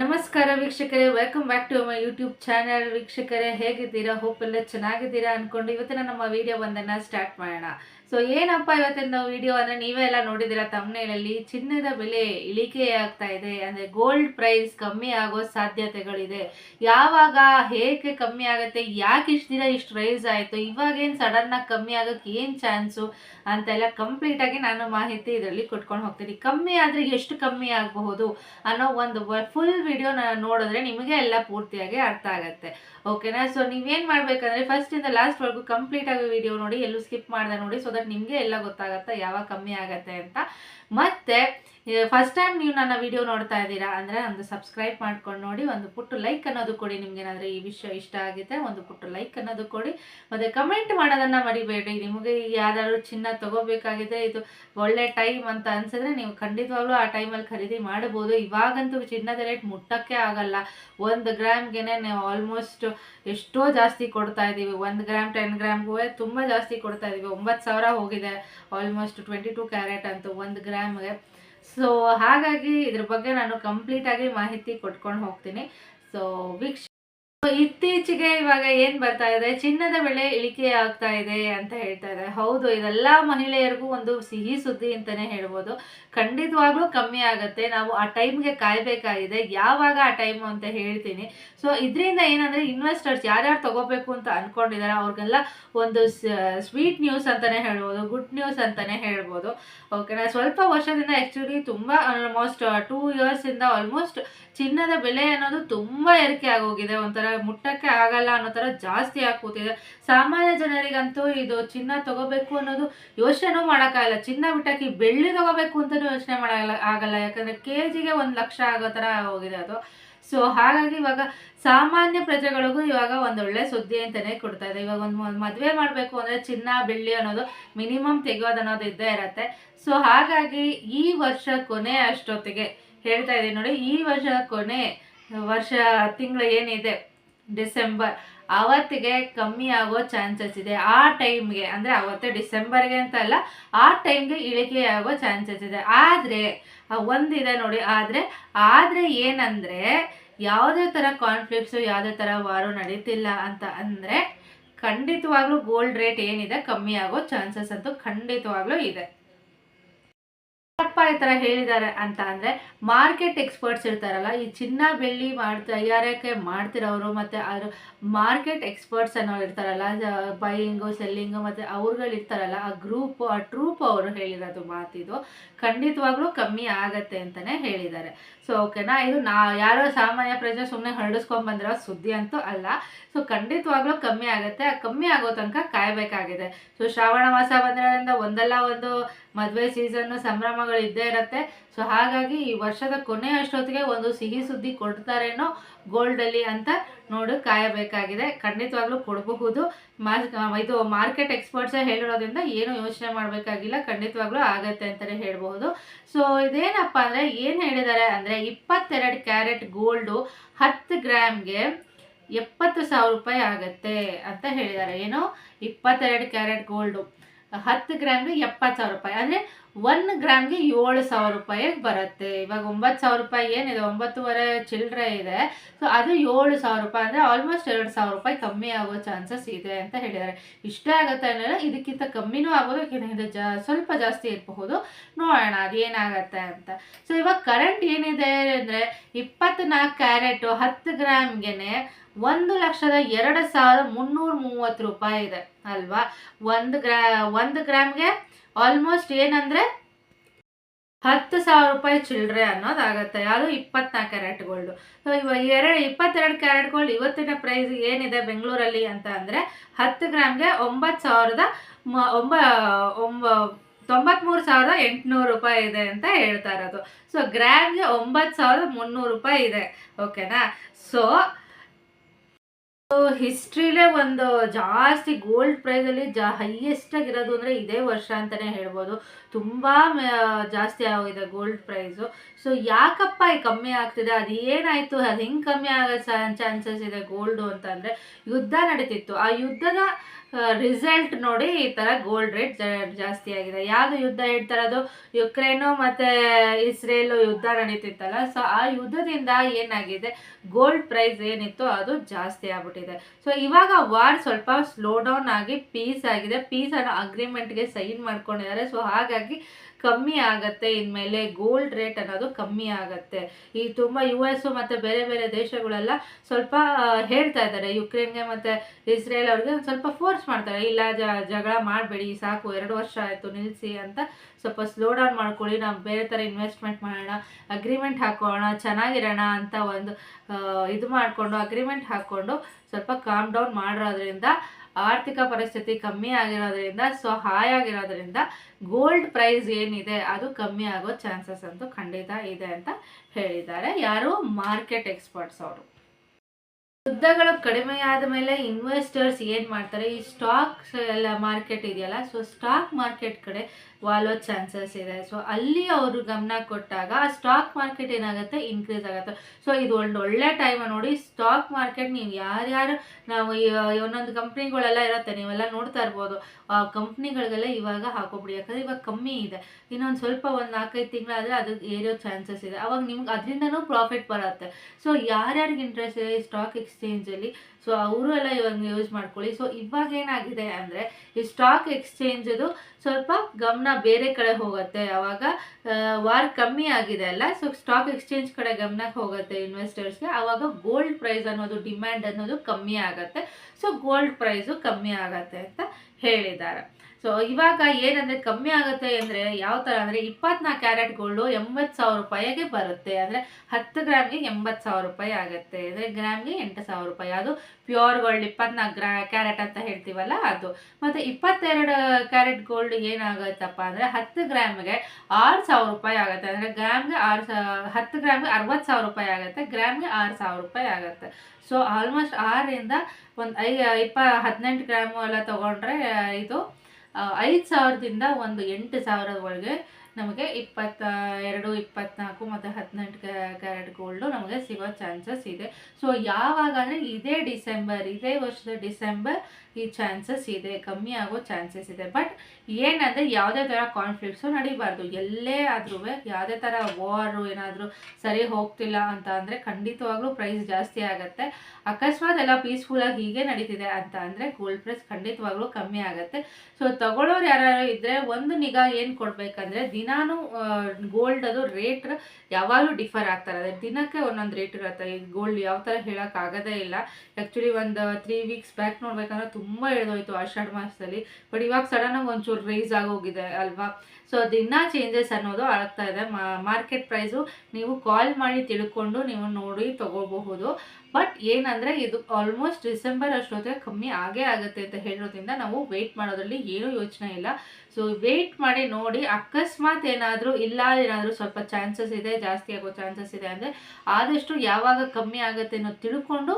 ನಮಸ್ಕಾರ ವೀಕ್ಷಕರೇ welcome back to my YouTube channel ವೀಕ್ಷಕರೇ, ಹೇಗಿದ್ದೀರಾ? ಹೋಪ್ ಎಲ್ಲ ಚೆನ್ನಾಗಿದ್ದೀರಾ ಅನ್ಕೊಂಡು ಇವತ್ತಿನ ನಮ್ಮ ವಿಡಿಯೋ ಒಂದನ್ನು ಸ್ಟಾರ್ಟ್ ಮಾಡೋಣ. ಸೊ ಏನಪ್ಪ ಇವತ್ತಿನ ವಿಡಿಯೋ ಅಂದರೆ ನೀವೇ ಎಲ್ಲ ನೋಡಿದ್ದೀರಾ ತಮ್ಮನೇಲಲ್ಲಿ ಚಿನ್ನದ ಬೆಲೆ ಇಳಿಕೆ ಆಗ್ತಾ ಇದೆ. ಅಂದರೆ ಗೋಲ್ಡ್ ಪ್ರೈಸ್ ಕಮ್ಮಿ ಆಗೋ ಸಾಧ್ಯತೆಗಳಿದೆ. ಯಾವಾಗ ಹೇಗೆ ಕಮ್ಮಿ ಆಗುತ್ತೆ? ಯಾಕೆ ಇಷ್ಟು ದಿನ ಇಷ್ಟು ರೈಸ್ ಆಯಿತು? ಇವಾಗೇನು ಸಡನ್ನಾಗಿ ಕಮ್ಮಿ ಆಗೋಕ್ಕೆ ಏನು ಚಾನ್ಸು ಅಂತೆಲ್ಲ ಕಂಪ್ಲೀಟಾಗಿ ನಾನು ಮಾಹಿತಿ ಇದರಲ್ಲಿ ಕೊಟ್ಕೊಂಡು ಹೋಗ್ತೀನಿ. ಕಮ್ಮಿ ಆದರೆ ಎಷ್ಟು ಕಮ್ಮಿ ಆಗಬಹುದು ಅನ್ನೋ ಒಂದು ಫುಲ್ ವಿಡಿಯೋನ ನೋಡಿದ್ರೆ ನಿಮಗೆ ಎಲ್ಲ ಪೂರ್ತಿಯಾಗಿ ಅರ್ಥ ಆಗುತ್ತೆ. ಓಕೆನಾ ಸೊ ನೀವೇನು ಮಾಡಬೇಕಂದ್ರೆ ಫಸ್ಟಿಂದ ಲಾಸ್ಟ್ವರೆಗೂ ಕಂಪ್ಲೀಟಾಗಿ ವಿಡಿಯೋ ನೋಡಿ, ಎಲ್ಲೂ ಸ್ಕಿಪ್ ಮಾಡ್ದೆ ನೋಡಿ ಸೊ ದಟ್ ನಿಮಗೆ ಎಲ್ಲ ಗೊತ್ತಾಗತ್ತೆ ಯಾವಾಗ ಕಮ್ಮಿ ಆಗತ್ತೆ ಅಂತ. ಮತ್ತೆ ಫಸ್ಟ್ ಟೈಮ್ ನೀವು ನನ್ನ ವಿಡಿಯೋ ನೋಡ್ತಾ ಇದ್ದೀರಾ ಅಂದರೆ ಒಂದು ಸಬ್ಸ್ಕ್ರೈಬ್ ಮಾಡ್ಕೊಂಡು ನೋಡಿ, ಒಂದು ಪುಟ್ಟು ಲೈಕ್ ಅನ್ನೋದು ಕೊಡಿ. ನಿಮ್ಗೆ ಏನಾದರೂ ಈ ವಿಷಯ ಇಷ್ಟ ಆಗಿದೆ ಒಂದು ಪುಟ್ಟು ಲೈಕ್ ಅನ್ನೋದು ಕೊಡಿ. ಮತ್ತು ಕಮೆಂಟ್ ಮಾಡೋದನ್ನು ಮರಿಬೇಡಿ. ನಿಮಗೆ ಯಾವ್ದಾದ್ರು ಚಿನ್ನ ತಗೋಬೇಕಾಗಿದೆ, ಇದು ಒಳ್ಳೆ ಟೈಮ್ ಅಂತ ಅನ್ಸಿದ್ರೆ ನೀವು ಖಂಡಿತವಾಗ್ಲೂ ಆ ಟೈಮಲ್ಲಿ ಖರೀದಿ ಮಾಡ್ಬೋದು. ಇವಾಗಂತೂ ಚಿನ್ನದ ರೇಟ್ ಮುಟ್ಟಕ್ಕೆ ಆಗಲ್ಲ. ಒಂದು ಗ್ರಾಮ್ಗೆ ನಾವು ಆಲ್ಮೋಸ್ಟ್ ಎಷ್ಟೋ ಜಾಸ್ತಿ ಕೊಡ್ತಾ ಇದ್ದೀವಿ. ಒಂದು ಗ್ರಾಮ್ ಟೆನ್ ಗ್ರಾಮ್ಗೂ ತುಂಬ ಜಾಸ್ತಿ ಕೊಡ್ತಾ ಇದ್ದೀವಿ. ಒಂಬತ್ತು ಸಾವಿರ ಹೋಗಿದೆ. ಆಲ್ಮೋಸ್ಟ್ ಟ್ವೆಂಟಿ ಟು ಕ್ಯಾರೆಟ್ ಅಂತೂ ಒಂದು ಗ್ರಾಮ್ಗೆ. ಸೊ ಹಾಗಾಗಿ ಇದ್ರ ಬಗ್ಗೆ ನಾನು ಕಂಪ್ಲೀಟಾಗಿ ಮಾಹಿತಿ ಕೊಟ್ಕೊಂಡು ಹೋಗ್ತೀನಿ. ಸೊ ವೀಕ್ಷ ಇತ್ತೀಚೆಗೆ ಇವಾಗ ಏನ್ ಬರ್ತಾ ಇದೆ? ಚಿನ್ನದ ಬೆಲೆ ಇಳಿಕೆ ಆಗ್ತಾ ಇದೆ ಅಂತ ಹೇಳ್ತಾ ಇದೆ ಹೌದು, ಇದೆಲ್ಲ ಮಹಿಳೆಯರಿಗೂ ಒಂದು ಸಿಹಿ ಸುದ್ದಿ ಅಂತಾನೆ ಹೇಳ್ಬೋದು. ಖಂಡಿತವಾಗ್ಲೂ ಕಮ್ಮಿ ಆಗುತ್ತೆ. ನಾವು ಆ ಟೈಮ್ಗೆ ಕಾಯ್ಬೇಕಾಗಿದೆ. ಯಾವಾಗ ಆ ಟೈಮು ಅಂತ ಹೇಳ್ತೀನಿ. ಸೊ ಇದರಿಂದ ಏನಂದ್ರೆ ಇನ್ವೆಸ್ಟರ್ಸ್ ಯಾರ್ಯಾರು ತಗೋಬೇಕು ಅಂತ ಅನ್ಕೊಂಡಿದ್ದಾರೆ ಅವ್ರಿಗೆಲ್ಲ ಒಂದು ಸ್ವೀಟ್ ನ್ಯೂಸ್ ಅಂತಾನೆ ಹೇಳ್ಬೋದು ಗುಡ್ ನ್ಯೂಸ್ ಅಂತಾನೆ ಹೇಳ್ಬೋದು. ಓಕೆನಾ ಸ್ವಲ್ಪ ವರ್ಷದಿಂದ ಆ್ಯಕ್ಚುಲಿ ತುಂಬ ಆಲ್ಮೋಸ್ಟ್ ಟೂ ಇಂದ ಆಲ್ಮೋಸ್ಟ್ ಚಿನ್ನದ ಬೆಲೆ ಅನ್ನೋದು ತುಂಬ ಏರಿಕೆ ಆಗೋಗಿದೆ. ಒಂಥರ ಮುಟ್ಟಕ್ಕೆ ಆಗಲ್ಲ ಅನ್ನೋ ಥರ ಜಾಸ್ತಿ ಕೂತಿದೆ ಸಾಮಾನ್ಯ ಜನರಿಗಂತೂ ಇದು ಚಿನ್ನ ತಗೋಬೇಕು ಅನ್ನೋದು ಯೋಚನೆನೂ ಮಾಡೋಕ್ಕಾಗಲ್ಲ. ಚಿನ್ನ ಬಿಟ್ಟಾಕಿ ಬೆಳ್ಳಿ ತಗೋಬೇಕು ಅಂತಲೂ ಯೋಚನೆ ಮಾಡೋಲ್ಲ, ಆಗಲ್ಲ. ಯಾಕಂದರೆ ಕೆ ಜಿಗೆ ಒಂದು ಲಕ್ಷ ಆಗೋ ಥರ ಹೋಗಿದೆ ಅದು. ಸೊ ಹಾಗಾಗಿ ಇವಾಗ ಸಾಮಾನ್ಯ ಪ್ರಜೆಗಳಿಗೂ ಇವಾಗ ಒಂದೊಳ್ಳೆ ಸುದ್ದಿ ಅಂತಲೇ ಕೊಡ್ತಾ ಇದೆ. ಇವಾಗ ಒಂದು ಮದುವೆ ಮಾಡಬೇಕು ಅಂದರೆ ಚಿನ್ನ, ಬೆಳ್ಳಿ ಅನ್ನೋದು ಮಿನಿಮಮ್ ತೆಗೆಯೋದು ಅನ್ನೋದು ಇದ್ದೇ ಇರತ್ತೆ. ಸೊ ಹಾಗಾಗಿ ಈ ವರ್ಷ ಕೊನೆ ಅಷ್ಟೊತ್ತಿಗೆ ಹೇಳ್ತಾ ಇದ್ದೀನಿ ನೋಡಿ. ಈ ವರ್ಷ ಕೊನೆ, ವರ್ಷ, ತಿಂಗಳು ಏನಿದೆ? ಡಿಸೆಂಬರ್. ಅವತ್ತಿಗೆ ಕಮ್ಮಿ ಆಗೋ ಚಾನ್ಸಸ್ ಇದೆ. ಆ ಟೈಮ್ಗೆ, ಅಂದರೆ ಅವತ್ತೇ ಡಿಸೆಂಬರ್ಗೆ ಅಂತ ಅಲ್ಲ, ಆ ಟೈಮ್ಗೆ ಇಳಿಕೆ ಆಗೋ ಚಾನ್ಸಸ್ ಇದೆ. ಆದರೆ ಒಂದಿದೆ ನೋಡಿ, ಆದರೆ ಆದರೆ ಏನಂದರೆ, ಯಾವುದೇ ಥರ ಕಾನ್ಫ್ಲಿಕ್ಟ್ಸು ಯಾವುದೇ ಥರ ವಾರು ನಡೀತಿಲ್ಲ ಅಂತ ಅಂದರೆ, ಖಂಡಿತವಾಗ್ಲೂ ಗೋಲ್ಡ್ ರೇಟ್ ಏನಿದೆ, ಕಮ್ಮಿ ಆಗೋ ಚಾನ್ಸಸ್ ಅಂತೂ ಖಂಡಿತವಾಗ್ಲೂ ಇದೆ. ಅಪ್ಪ ಈ ಥರ ಹೇಳಿದ್ದಾರೆ ಅಂತ ಅಂದರೆ ಮಾರ್ಕೆಟ್ ಎಕ್ಸ್ಪರ್ಟ್ಸ್ ಇರ್ತಾರಲ್ಲ, ಈ ಚಿನ್ನ ಬೆಳ್ಳಿ ಮಾಡ್ತಾ ತಯಾರಕ್ಕೆ ಮಾಡ್ತಿರೋರು ಮತ್ತು ಅದ್ರ ಮಾರ್ಕೆಟ್ ಎಕ್ಸ್ಪರ್ಟ್ಸ್ ಅನ್ನೋ ಇರ್ತಾರಲ್ಲ ಬೈಯಿಂಗು ಸೆಲ್ಲಿಂಗು ಮತ್ತು ಅವ್ರುಗಳು ಇರ್ತಾರಲ್ಲ, ಆ ಗ್ರೂಪ್ ಆ ಟ್ರೂಪ್ ಅವರು ಹೇಳಿರೋದು ಮಾತಿದು ಖಂಡಿತವಾಗ್ಲೂ ಕಮ್ಮಿ ಆಗತ್ತೆ ಅಂತಲೇ ಹೇಳಿದ್ದಾರೆ. ಸೊ ಓಕೆನಾ ಇದು ನಾ, ಯಾರೋ ಸಾಮಾನ್ಯ ಪ್ರಜೆ ಸುಮ್ಮನೆ ಹರಡಿಸ್ಕೊಂಡ್ ಬಂದಿರೋ ಸುದ್ದಿ ಅಂತೂ ಅಲ್ಲ. ಸೊ ಖಂಡಿತವಾಗ್ಲೂ ಕಮ್ಮಿ ಆಗುತ್ತೆ. ಆ ಕಮ್ಮಿ ಆಗೋ ತನಕ ಕಾಯಬೇಕಾಗಿದೆ. ಸೊ ಶ್ರಾವಣ ಮಾಸ ಬಂದಿರೋದ್ರಿಂದ ಒಂದಲ್ಲ ಒಂದು ಮದುವೆ ಸೀಸನ್ನು ಸಂಭ್ರಮಗಳು ಇದ್ದೇ ಇರುತ್ತೆ. ಸೊ ಹಾಗಾಗಿ ಈ ವರ್ಷದ ಕೊನೆ ಅಷ್ಟೊತ್ತಿಗೆ ಒಂದು ಸಿಹಿ ಸುದ್ದಿ ಕೊಡ್ತಾರೇನೋ ಗೋಲ್ಡಲ್ಲಿ ಅಂತ ನೋಡು ಕಾಯಬೇಕಾಗಿದೆ. ಖಂಡಿತವಾಗ್ಲೂ ಕೊಡಬಹುದು. ಇದು ಮಾರ್ಕೆಟ್ ಎಕ್ಸ್ಪರ್ಟ್ಸೇ ಹೇಳಿರೋದ್ರಿಂದ ಏನು ಯೋಚನೆ ಮಾಡಬೇಕಾಗಿಲ್ಲ. ಖಂಡಿತವಾಗ್ಲೂ ಆಗತ್ತೆ ಅಂತಲೇ ಹೇಳಬಹುದು. ಸೊ ಇದೇನಪ್ಪ ಅಂದರೆ ಏನು ಹೇಳಿದ್ದಾರೆ ಅಂದರೆ ಇಪ್ಪತ್ತೆರಡು ಕ್ಯಾರೆಟ್ ಗೋಲ್ಡು ಹತ್ತು ಗ್ರಾಮ್ಗೆ ಎಪ್ಪತ್ತು ಸಾವಿರ ರೂಪಾಯಿ ಆಗತ್ತೆ ಅಂತ ಹೇಳಿದ್ದಾರೆ ಏನು? ಇಪ್ಪತ್ತೆರಡು ಕ್ಯಾರೆಟ್ ಗೋಲ್ಡು. ಹತ್ತು ಗ್ರಾಮ್ಗೆ ಎಪ್ಪತ್ತು ಸಾವಿರ ರೂಪಾಯಿ. ಅಂದರೆ ಒನ್ ಗ್ರಾಮ್ಗೆ ಏಳು ಸಾವಿರ ರೂಪಾಯಿಗೆ ಬರುತ್ತೆ. ಇವಾಗ ಒಂಬತ್ತು ಸಾವಿರ ರೂಪಾಯಿ ಏನಿದೆ? ಒಂಬತ್ತುವರೆ ಚಿಲ್ಲರೆ ಇದೆ. ಸೊ ಅದು ಏಳು ಸಾವಿರ ರೂಪಾಯಿ ಅಂದರೆ ಆಲ್ಮೋಸ್ಟ್ ಎರಡು ಸಾವಿರ ರೂಪಾಯಿ ಕಮ್ಮಿ ಆಗೋ ಚಾನ್ಸಸ್ ಇದೆ ಅಂತ ಹೇಳಿದ್ದಾರೆ. ಇಷ್ಟೇ ಆಗುತ್ತೆ ಅನ್ನೋಲ್ಲ ಇದಕ್ಕಿಂತ ಕಮ್ಮಿನೂ ಆಗೋದು ಇದು ಜಾ, ಸ್ವಲ್ಪ ಜಾಸ್ತಿ ಇರಬಹುದು. ನೋಡೋಣ ಅದೇನಾಗತ್ತೆ ಅಂತ. ಸೊ ಇವಾಗ ಕರೆಂಟ್ ಏನಿದೆ ಅಂದರೆ ಇಪ್ಪತ್ನಾಲ್ಕು ಕ್ಯಾರೆಟು ಹತ್ತು ಗ್ರಾಮ್ಗೆನೆ ಒಂದು ಲಕ್ಷದ ಎರಡು ಸಾವಿರದ ಮುನ್ನೂರ ಮೂವತ್ತು ರೂಪಾಯಿ ಇದೆ, ಅಲ್ವಾ? ಒಂದು ಗ್ರಾ, ಒಂದು ಗ್ರಾಮ್ಗೆ ಆಲ್ಮೋಸ್ಟ್ ಏನಂದರೆ ಹತ್ತು ಸಾವಿರ ರೂಪಾಯಿ ಚಿಲ್ಲರೆ ಅನ್ನೋದಾಗತ್ತೆ. ಅದು ಇಪ್ಪತ್ನಾಲ್ಕು ಕ್ಯಾರೆಟ್ ಗೋಲ್ಡು ಸೊ ಎರಡು, ಇಪ್ಪತ್ತೆರಡು ಕ್ಯಾರೆಟ್ ಗೋಲ್ಡ್ ಇವತ್ತಿನ ಪ್ರೈಸ್ ಏನಿದೆ ಬೆಂಗಳೂರಲ್ಲಿ ಅಂತ ಅಂದರೆ ಹತ್ತು ಗ್ರಾಮ್ಗೆ ಒಂಬತ್ತು ಸಾವಿರದ ಒಂಬ ಒಂಬ, ತೊಂಬತ್ಮೂರು ಸಾವಿರದ ಎಂಟುನೂರು ರೂಪಾಯಿ ಇದೆ ಅಂತ ಹೇಳ್ತಾ ಇರೋದು. ಸೊ ಗ್ರಾಮ್ಗೆ ಒಂಬತ್ತು ಸಾವಿರದ ಮುನ್ನೂರು ರೂಪಾಯಿ ಇದೆ. ಓಕೆನಾ ಸೊ ಹಿಸ್ಟ್ರಿಲೇ ಒಂದು ಜಾಸ್ತಿ ಗೋಲ್ಡ್ ಪ್ರೈಸಲ್ಲಿ ಜಾ ಹೈಯೆಸ್ಟ್ ಆಗಿರೋದು ಅಂದರೆ ಇದೇ ವರ್ಷ ಅಂತಲೇ ಹೇಳ್ಬೋದು. ತುಂಬ ಜಾಸ್ತಿ ಆಗೋಗಿದೆ ಗೋಲ್ಡ್ ಪ್ರೈಸು ಸೊ ಯಾಕಪ್ಪ ಈ ಕಮ್ಮಿ ಆಗ್ತಿದೆ? ಅದು ಏನಾಯಿತು? ಅದು ಹೆಂಗೆ ಕಮ್ಮಿ ಆಗೋ ಚಾನ್ಸಸ್ ಇದೆ ಗೋಲ್ಡು ಅಂತಂದರೆ ಯುದ್ಧ ನಡೀತಿತ್ತು. ಆ ಯುದ್ಧದ ರಿಸಲ್ಟ್ ನೋಡಿ ಈ ಥರ ಗೋಲ್ಡ್ ರೇಟ್ ಜಾಸ್ತಿ ಆಗಿದೆ. ಯಾವುದು ಯುದ್ಧ ಹೇಳ್ತಾರೆ ಅದು? ಯುಕ್ರೇನು ಮತ್ತು ಇಸ್ರೇಲು ಯುದ್ಧ ನಡೀತಿತ್ತಲ್ಲ? ಸೊ ಆ ಯುದ್ಧದಿಂದ ಏನಾಗಿದೆ? ಗೋಲ್ಡ್ ಪ್ರೈಸ್ ಏನಿತ್ತು ಅದು ಜಾಸ್ತಿ ಆಗ್ಬಿಟ್ಟಿದೆ. ಸೊ ಇವಾಗ ವಾರ್ ಸ್ವಲ್ಪ ಸ್ಲೋ ಡೌನ್ ಆಗಿ ಪೀಸ್ ಆಗಿದೆ. ಪೀಸ್ ಅನ್ನೋ ಅಗ್ರಿಮೆಂಟ್ಗೆ ಸೈನ್ ಮಾಡ್ಕೊಂಡಿದ್ದಾರೆ. ಸೊ ಹಾಗಾಗಿ ಕಮ್ಮಿ ಆಗತ್ತೆ. ಇನ್ಮೇಲೆ ಗೋಲ್ಡ್ ರೇಟ್ ಅನ್ನೋದು ಕಮ್ಮಿ ಆಗತ್ತೆ. ಈ ತುಂಬ ಯು ಎಸ್ ಮತ್ತು ಬೇರೆ ಬೇರೆ ದೇಶಗಳೆಲ್ಲ ಸ್ವಲ್ಪ ಹೇಳ್ತಾ ಇದ್ದಾರೆ. ಯುಕ್ರೇನ್ಗೆ ಮತ್ತು ಇಸ್ರೇಲ್ ಅವ್ರಿಗೆ ಸ್ವಲ್ಪ ಫೋರ್ಸ್ ಮಾಡ್ತಾರೆ. ಇಲ್ಲ ಜಗಳ ಮಾಡಬೇಡಿ, ಸಾಕು, ಎರಡು ವರ್ಷ ಆಯಿತು ನಿಲ್ಲಿಸಿ ಅಂತ ಸ್ವಲ್ಪ ಸ್ಲೋ ಡೌನ್ ಮಾಡ್ಕೊಳ್ಳಿ. ನಾವು ಬೇರೆ ಥರ ಇನ್ವೆಸ್ಟ್ಮೆಂಟ್ ಮಾಡೋಣ ಅಗ್ರಿಮೆಂಟ್ ಹಾಕೋಣ, ಚೆನ್ನಾಗಿರೋಣ ಅಂತ ಒಂದು ಇದು ಮಾಡಿಕೊಂಡು ಅಗ್ರಿಮೆಂಟ್ ಹಾಕ್ಕೊಂಡು ಸ್ವಲ್ಪ ಕಾಮ್ ಡೌನ್ ಮಾಡಿರೋದ್ರಿಂದ ಆರ್ಥಿಕ ಪರಿಸ್ಥಿತಿ ಕಮ್ಮಿ ಆಗಿರೋದ್ರಿಂದ ಸೊ ಹಾಯಾಗಿರೋದ್ರಿಂದ ಗೋಲ್ಡ್ ಪ್ರೈಸ್ ಏನಿದೆ, ಅದು ಕಮ್ಮಿ ಆಗೋ ಚಾನ್ಸಸ್ ಅಂತೂ ಖಂಡಿತ ಇದೆ ಅಂತ ಹೇಳಿದ್ದಾರೆ. ಯಾರು? ಮಾರ್ಕೆಟ್ ಎಕ್ಸ್ಪರ್ಟ್ಸ್ ಅವರು. ಯುದ್ಧಗಳು ಕಡಿಮೆ ಆದ ಮೇಲೆ ಇನ್ವೆಸ್ಟರ್ಸ್ ಏನು ಮಾಡ್ತಾರೆ? ಈ ಸ್ಟಾಕ್ಸ್ ಎಲ್ಲ ಮಾರ್ಕೆಟ್ ಇದೆಯಲ್ಲ ಸೊ ಸ್ಟಾಕ್ ಮಾರ್ಕೆಟ್ ಕಡೆ ವಾಲೋ ಚಾನ್ಸಸ್ ಇದೆ. ಸೊ ಅಲ್ಲಿ ಅವರು ಗಮನ ಕೊಟ್ಟಾಗ ಆ ಸ್ಟಾಕ್ ಮಾರ್ಕೆಟ್ ಏನಾಗುತ್ತೆ? ಇನ್ಕ್ರೀಸ್ ಆಗುತ್ತೆ. ಸೊ ಇದು ಒಂದು ಒಳ್ಳೆ ಟೈಮ್ ನೋಡಿ ಸ್ಟಾಕ್ ಮಾರ್ಕೆಟ್ ನೀವು ಯಾರ್ಯಾರು ನಾವು ಒಂದೊಂದು ಕಂಪ್ನಿಗಳೆಲ್ಲ ಇರುತ್ತೆ, ನೀವೆಲ್ಲ ನೋಡ್ತಾ ಇರ್ಬೋದು. ಆ ಕಂಪ್ನಿಗಳಿಗೆಲ್ಲ ಇವಾಗ ಹಾಕೋಬಿಡಿ. ಯಾಕಂದ್ರೆ ಇವಾಗ ಕಮ್ಮಿ ಇದೆ. ಇನ್ನೊಂದು ಸ್ವಲ್ಪ ಒಂದು ನಾಲ್ಕೈದು ತಿಂಗಳಾದರೆ ಅದು ಏರಿಯೋ ಚಾನ್ಸಸ್ ಇದೆ. ಅವಾಗ ನಿಮ್ಗೆ, ಅದರಿಂದನೂ ಪ್ರಾಫಿಟ್ ಬರುತ್ತೆ. ಸೊ ಯಾರ್ಯಾರಿಗೆ ಇಂಟ್ರೆಸ್ಟ್ ಇದೆ? ಸ್ಟಾಕ್ ಸ್ಟಾಕ್ ಎಕ್ಸ್ಚೇಂಜಲ್ಲಿ ಸೊ ಅವರು ಎಲ್ಲ ಇವಾಗ ಯೂಸ್ ಮಾಡ್ಕೊಳ್ಳಿ. ಸೊ ಇವಾಗ ಏನಾಗಿದೆ ಅಂದರೆ, ಈ ಸ್ಟಾಕ್ ಎಕ್ಸ್ಚೇಂಜದು ಸ್ವಲ್ಪ ಗಮನ ಬೇರೆ ಕಡೆ ಹೋಗುತ್ತೆ. ಅವಾಗ ವಾರ್ ಕಮ್ಮಿ ಆಗಿದೆ ಅಲ್ಲ. ಸೊ ಸ್ಟಾಕ್ ಎಕ್ಸ್ಚೇಂಜ್ ಕಡೆ ಗಮನಕ್ಕೆ ಹೋಗುತ್ತೆ ಇನ್ವೆಸ್ಟರ್ಸ್ಗೆ ಅವಾಗ ಗೋಲ್ಡ್ ಪ್ರೈಸ್ ಅನ್ನೋದು ಡಿಮ್ಯಾಂಡ್ ಅನ್ನೋದು ಕಮ್ಮಿ ಆಗುತ್ತೆ. ಸೊ ಗೋಲ್ಡ್ ಪ್ರೈಸು ಕಮ್ಮಿ ಆಗತ್ತೆ ಅಂತ ಹೇಳಿದ್ದಾರೆ. ಸೊ ಇವಾಗ ಏನಂದರೆ ಕಮ್ಮಿ ಆಗುತ್ತೆ ಅಂದರೆ ಯಾವ ಥರ ಅಂದರೆ ಇಪ್ಪತ್ನಾಲ್ಕು ಕ್ಯಾರೆಟ್ ಗೋಲ್ಡು ಎಂಬತ್ತು ಸಾವಿರ ರೂಪಾಯಿಗೆ ಬರುತ್ತೆ. ಅಂದರೆ ಹತ್ತು ಗ್ರಾಮ್ಗೆ ಎಂಬತ್ತು ಸಾವಿರ ರೂಪಾಯಿ ಆಗುತ್ತೆ. ಅಂದರೆ ಗ್ರಾಮ್ಗೆ ಎಂಟು ಸಾವಿರ ರೂಪಾಯಿ. ಅದು ಪ್ಯೂರ್ ಗೋಲ್ಡ್ ಇಪ್ಪತ್ನಾಲ್ಕು ಗ್ರಾ ಕ್ಯಾರೆಟ್ ಅಂತ ಹೇಳ್ತೀವಲ್ಲ ಅದು. ಮತ್ತು ಇಪ್ಪತ್ತೆರಡು ಕ್ಯಾರೆಟ್ ಗೋಲ್ಡ್ ಏನಾಗುತ್ತಪ್ಪ ಅಂದರೆ ಹತ್ತು ಗ್ರಾಮ್ಗೆ ಆರು ಸಾವಿರ ರೂಪಾಯಿ ಆಗುತ್ತೆ. ಅಂದರೆ ಗ್ರಾಮ್ಗೆ ಆರು ಸಾವಿರ ಹತ್ತು ಗ್ರಾಮ್ಗೆ ಅರವತ್ತು ಸಾವಿರ ರೂಪಾಯಿ ಆಗುತ್ತೆ. ಗ್ರಾಮ್ಗೆ ಆರು ಸಾವಿರ ರೂಪಾಯಿ ಆಗುತ್ತೆ. ಸೊ ಆಲ್ಮೋಸ್ಟ್ ಆರರಿಂದ ಒಂದು ಐ ಇಪ್ಪ ಹದಿನೆಂಟು ಗ್ರಾಮು ಎಲ್ಲ ತೊಗೊಂಡ್ರೆ ಇದು ಐದು ಸಾವಿರದಿಂದ ಒಂದು ಎಂಟು ಸಾವಿರದವರೆಗೆ ನಮಗೆ ಇಪ್ಪತ್ತ ಎರಡು ಇಪ್ಪತ್ನಾಲ್ಕು ಮತ್ತು ಹದಿನೆಂಟು ಕ್ಯಾರೆಟ್ ಗೋಲ್ಡು ನಮಗೆ ಸಿಗೋ ಚಾನ್ಸಸ್ ಇದೆ. ಸೊ ಯಾವಾಗ ಅಂದರೆ ಇದೇ ಡಿಸೆಂಬರ್, ಇದೇ ವರ್ಷದ ಡಿಸೆಂಬರ್ ಈ ಚಾನ್ಸಸ್ ಇದೆ, ಕಮ್ಮಿ ಆಗೋ ಚಾನ್ಸಸ್ ಇದೆ. ಬಟ್ ಏನಂದರೆ ಯಾವುದೇ ಥರ ಕಾನ್ಫ್ಲಿಕ್ಟ್ಸು ನಡಿಬಾರ್ದು. ಎಲ್ಲೇ ಆದ್ರೂ, ಯಾವುದೇ ಥರ ವಾರು ಏನಾದರೂ ಸರಿ ಹೋಗ್ತಿಲ್ಲ ಅಂತ ಅಂದರೆ ಖಂಡಿತವಾಗ್ಲೂ ಪ್ರೈಸ್ ಜಾಸ್ತಿ ಆಗುತ್ತೆ. ಅಕಸ್ಮಾತ್ ಎಲ್ಲ ಪೀಸ್ಫುಲ್ಲಾಗಿ ಹೀಗೆ ನಡೀತಿದೆ ಅಂತ ಅಂದರೆ ಗೋಲ್ಡ್ ಪ್ರೈಸ್ ಖಂಡಿತವಾಗ್ಲೂ ಕಮ್ಮಿ ಆಗುತ್ತೆ. ಸೊ ತಗೊಳ್ಳೋರು ಯಾರು ಇದ್ದರೆ ಒಂದು ನಿಗಾ ಏನು ಕೊಡಬೇಕಂದ್ರೆ ದಿನಾನು ಗೋಲ್ಡ್ ಅದು ರೇಟ್ ಯಾವಾಗಲೂ ಡಿಫರ್ ಆಗ್ತಾರೆ ಅದೇ ದಿನಕ್ಕೆ ಒಂದೊಂದು ರೇಟ್ ಇರುತ್ತೆ. ಈ ಗೋಲ್ಡ್ ಯಾವ ಥರ ಹೇಳೋಕ್ಕಾಗೋದೇ ಇಲ್ಲ. ಆ್ಯಕ್ಚುಲಿ ಒಂದು ತ್ರೀ ವೀಕ್ಸ್ ಬ್ಯಾಕ್ ನೋಡ್ಬೇಕಂದ್ರೆ ತುಂಬ ಇಳಿದೋಯ್ತು ಆಷಾಢ ಮಾಸದಲ್ಲಿ. ಬಟ್ ಇವಾಗ ಸಡನ್ನಾಗಿ ಒಂಚೂರು ರೇಸ್ ಆಗೋಗಿದೆ ಅಲ್ವಾ? ಸೊ ದಿನ ಚೇಂಜಸ್ ಅನ್ನೋದು ಆಗ್ತಾ ಇದೆ. ಮಾರ್ಕೆಟ್ ಪ್ರೈಸು ನೀವು ಕಾಲ್ ಮಾಡಿ ತಿಳ್ಕೊಂಡು ನೀವು ನೋಡಿ ತಗೋಬಹುದು. ಬಟ್ ಏನಂದರೆ ಇದು ಆಲ್ಮೋಸ್ಟ್ ಡಿಸೆಂಬರ್ ಅಷ್ಟೊತ್ತಿಗೆ ಕಮ್ಮಿ ಆಗೇ ಆಗುತ್ತೆ ಅಂತ ಹೇಳೋದ್ರಿಂದ ನಾವು ವೆಯ್ಟ್ ಮಾಡೋದ್ರಲ್ಲಿ ಏನೂ ಯೋಚನೆ ಇಲ್ಲ. ಸೊ ವೆಯ್ಟ್ ಮಾಡಿ ನೋಡಿ, ಅಕಸ್ಮಾತ್ ಏನಾದರೂ ಇಲ್ಲ, ಏನಾದರೂ ಸ್ವಲ್ಪ ಚಾನ್ಸಸ್ ಇದೆ, ಜಾಸ್ತಿ ಆಗೋ ಚಾನ್ಸಸ್ ಇದೆ ಅಂದರೆ ಆದಷ್ಟು ಯಾವಾಗ ಕಮ್ಮಿ ಆಗುತ್ತೆ ಅನ್ನೋದು ತಿಳ್ಕೊಂಡು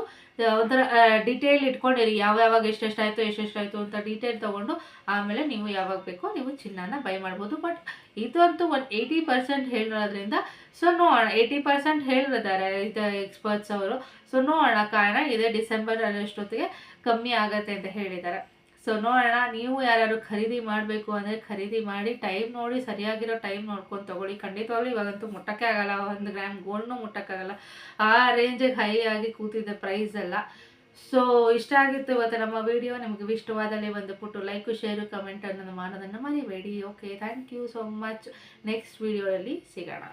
ಒಂಥರ ಡಿಟೇಲ್ ಇಟ್ಕೊಂಡಿರಿ. ಯಾವ ಯಾವಾಗ ಎಷ್ಟೆಷ್ಟಾಯಿತು ಎಷ್ಟೆಷ್ಟಾಯಿತು ಅಂತ ಡೀಟೇಲ್ ತೊಗೊಂಡು ಆಮೇಲೆ ನೀವು ಯಾವಾಗ ಬೇಕೋ ನೀವು ಚಿನ್ನನ ಬೈ ಮಾಡ್ಬೋದು. ಬಟ್ ಇದಂತೂ ಒಂದು ಏಯ್ಟಿ ಪರ್ಸೆಂಟ್ ಹೇಳಿರೋದ್ರಿಂದ ಸೊ ನೋಡೋಣ ಏಯ್ಟಿ ಪರ್ಸೆಂಟ್ ಹೇಳಿದ್ದಾರೆ ಇದು ಎಕ್ಸ್ಪರ್ಟ್ಸ್ ಅವರು. ಸೊ ನೋಡೋಣ ಕಾರಣ ಇದೇ ಡಿಸೆಂಬರ್ ಅಷ್ಟೊತ್ತಿಗೆ ಕಮ್ಮಿ ಆಗತ್ತೆ ಅಂತ ಹೇಳಿದ್ದಾರೆ ಸೊ ನೋಡೋಣ, ನೀವು ಯಾರ್ಯಾರು ಖರೀದಿ ಮಾಡಬೇಕು ಅಂದರೆ ಖರೀದಿ ಮಾಡಿ ಟೈಮ್ ನೋಡಿ, ಸರಿಯಾಗಿರೋ ಟೈಮ್ ನೋಡ್ಕೊಂಡು ತೊಗೊಳ್ಳಿ. ಖಂಡಿತವಾಗ್ಲೂ ಇವಾಗಂತೂ ಮುಟ್ಟಕ್ಕೆ ಆಗಲ್ಲ. ಒಂದು ಗ್ರಾಮ್ ಗೋಲ್ಡ್ನೂ ಮುಟ್ಟಕ್ಕಾಗಲ್ಲ ಆ ರೇಂಜಿಗೆ ಹೈ ಆಗಿ ಕೂತಿದೆ ಪ್ರೈಸ್ ಎಲ್ಲ. ಸೊ ಇಷ್ಟ ಆಗಿತ್ತು ಇವತ್ತು ನಮ್ಮ ವಿಡಿಯೋ ನಿಮಗೆ ಇಷ್ಟವಾದಲ್ಲಿ ಒಂದು ಪುಟ್ಟು ಲೈಕು ಶೇರು ಕಮೆಂಟ್ ಅನ್ನೋದು ಮಾಡೋದನ್ನು ಮರಿಬೇಡಿ. Okay thank you so much next ವಿಡಿಯೋದಲ್ಲಿ ಸಿಗೋಣ.